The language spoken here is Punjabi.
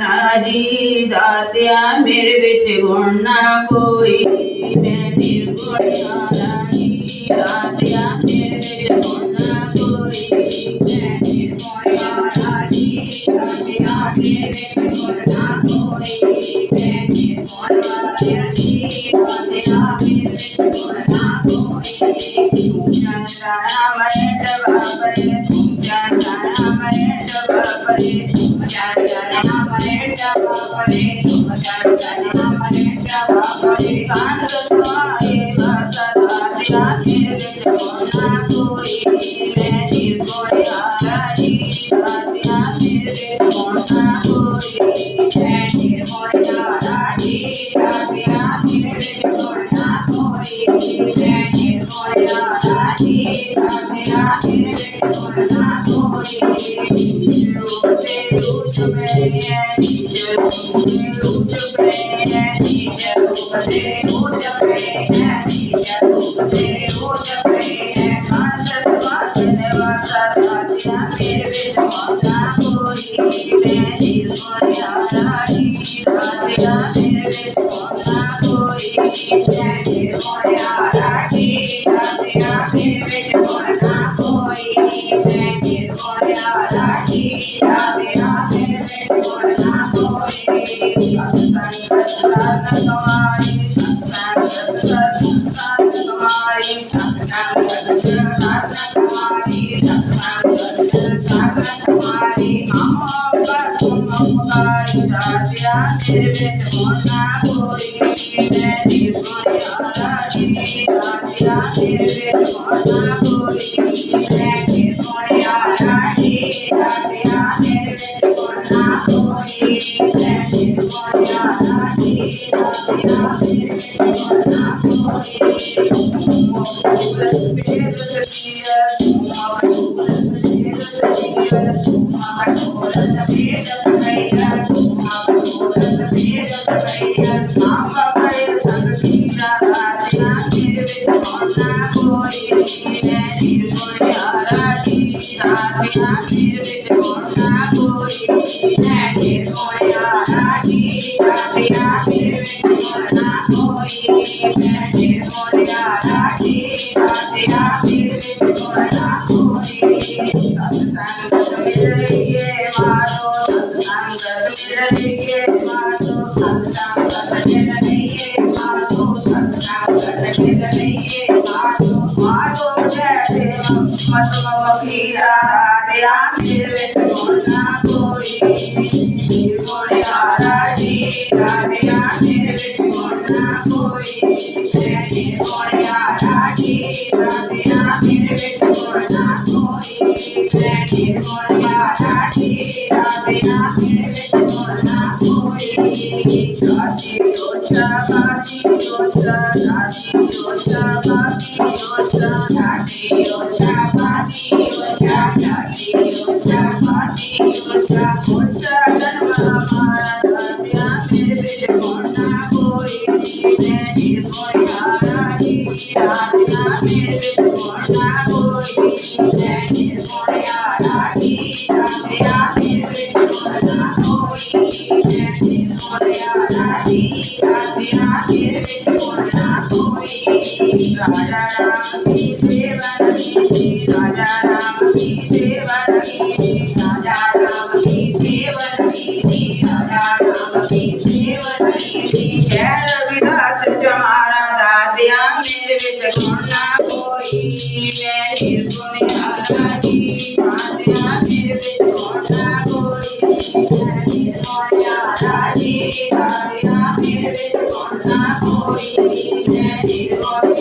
ਮਹਾਰਾ ਜੀ ਦਾਤਿਆ ਮੇਰੇ ਵਿੱਚ ਗੁਣ ਨਾ ਕੋਈ। ਮੈਂ ਨਿਰਗੁਣ ਨਾਰਾਇਣ ਦਾਤਿਆ। перевода 所以 राधा दया Thank you. believe you are.